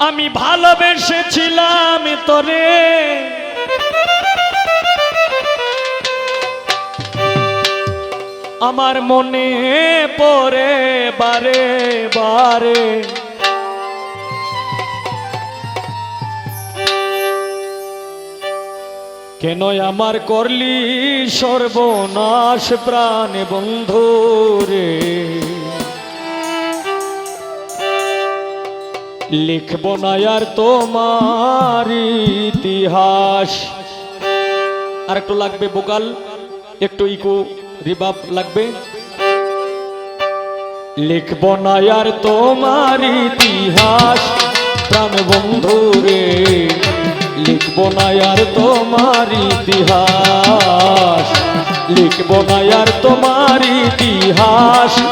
আমি ভালোবেসেছিলাম তোরে। আমার মনে পড়ে বারে বারে। কেন আমার করলি সর্বনাশ প্রাণ বন্ধু রে? লিখব না আর তোমার ইতিহাস। আর একটু লাগবে বোকাল, একটু ইকো রিবাব লাগবে। লিখব না আর তোমার ইতিহাস প্রাণ বন্ধু রে লিখব না আর তোমার ইতিহাস, লিখব না আর তোমার ইতিহাস।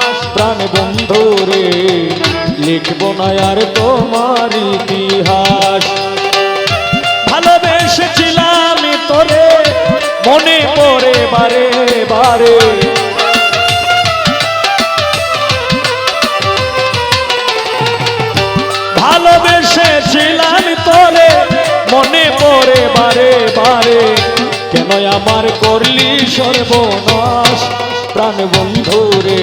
লিখব না আর তোমার ইতিহাস। ভালোবেসেছিলাম তোরে, মনে পড়ে বারে বারে। ভালোবেসেছিলাম তোরে, মনে পড়ে বারে বারে। কেন আমার করলি সর্বনাশ প্রাণ বন্ধু রে?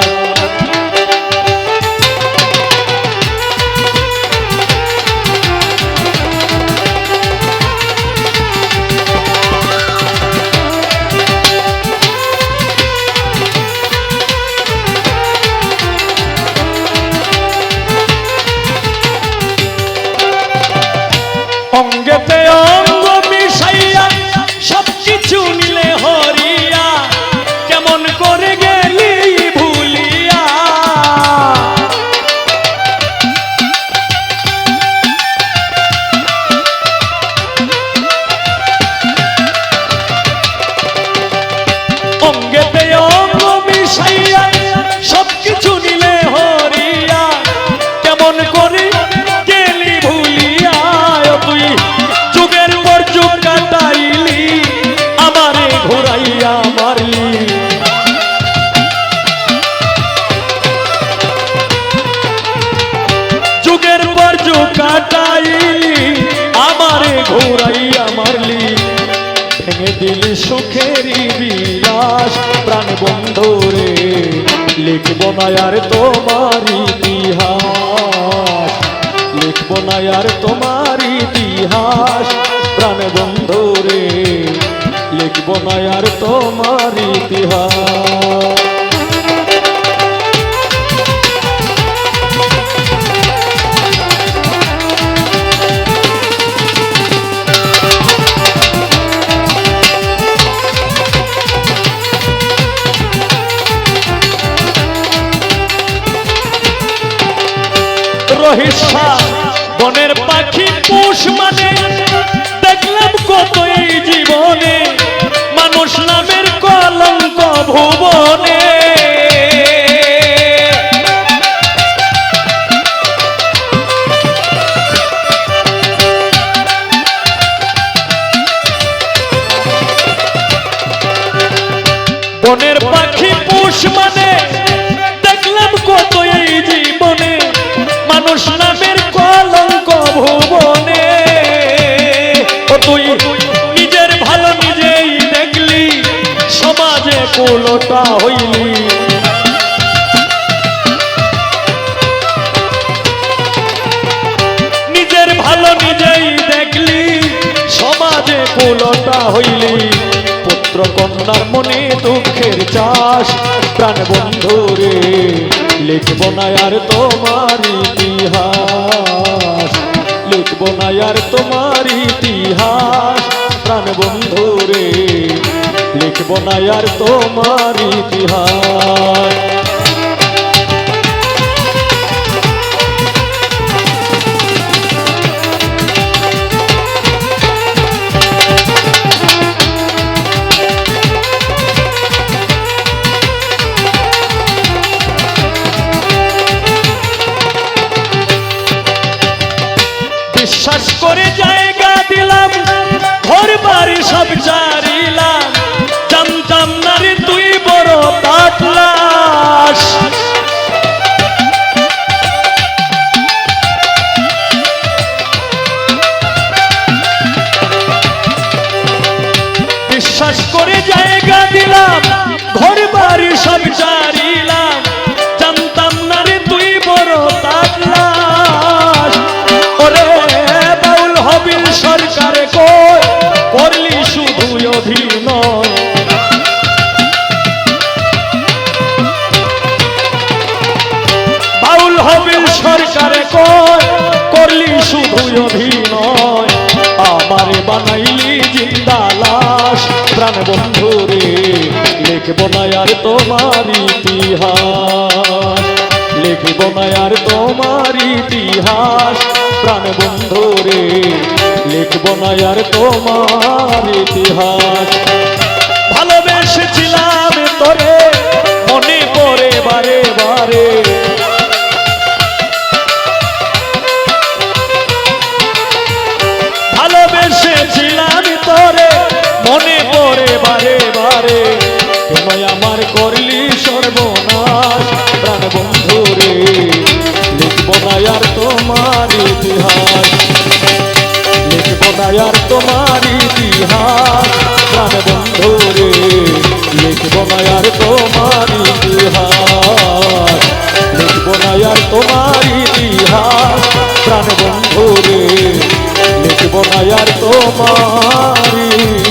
সব কিছু যুগের কাটাই, আমার কাটাইলি আমারে মারলি। ভেঙে দিলি সুখেরই বিলাস প্রাণ বন্ধুরে লিখব না আর তোমার রহিসা বনের পাখি পুষ মানে। দেখলাম কত এই জীবনে। মানুষ নামের কলঙ্ক ভুবনে। বনের পাখি পুষ মানে। মানুষ নামের কলঙ্ক ভুবনে। ও তুই নিজের ভালো নিজেই দেখলি, সমাজে কুলোটা হইলি। নিজের ভালো নিজেই দেখলি, সমাজে কুলোটা হইলি। পুত্র কন্যার মনে দুঃখের চাষ। প্রাণ বন্ধু রে, লিখব না আর তোমার ইতিহাস। লিখব না আর তোমার ইতিহাস। প্রাণ বন্ধু রে, লিখব না আর তোমার ইতিহাস। বিশ্বাস করে জায়গা দিলাম, ঘর বাড়ি সব জারিলাম জানতাম না রে তুই বড় পাতলাস। বিশ্বাস করে জায়গা দিলাম, ঘর বাড়ি সব জারিলাম সরকারে কয়, করলি শুধু অভিনয়। আমারে বানাইলি জিন্দা লাশ। প্রাণ বন্ধু রে, লিখব না আর তোমার ইতিহাস। লিখব না আর তোমার ইতিহাস। প্রাণ বন্ধু রে, লিখব না আর তোমার ইতিহাস। ভালোবেসেছিলাম তোরে, মনে পড়ে বারে বারে। কেন আমার করলি সর্বনাশ। প্রাণ বন্ধু রে, লিখব না আর তোমার ইতিহাস। লিখব না আর তোমার ইতিহাস। প্রাণ বন্ধু রে, লিখব না আর তোমার ইতিহাস। লিখব না আর তোমার ইতিহাস। প্রাণ বন্ধু রে, লিখব না আর তোমার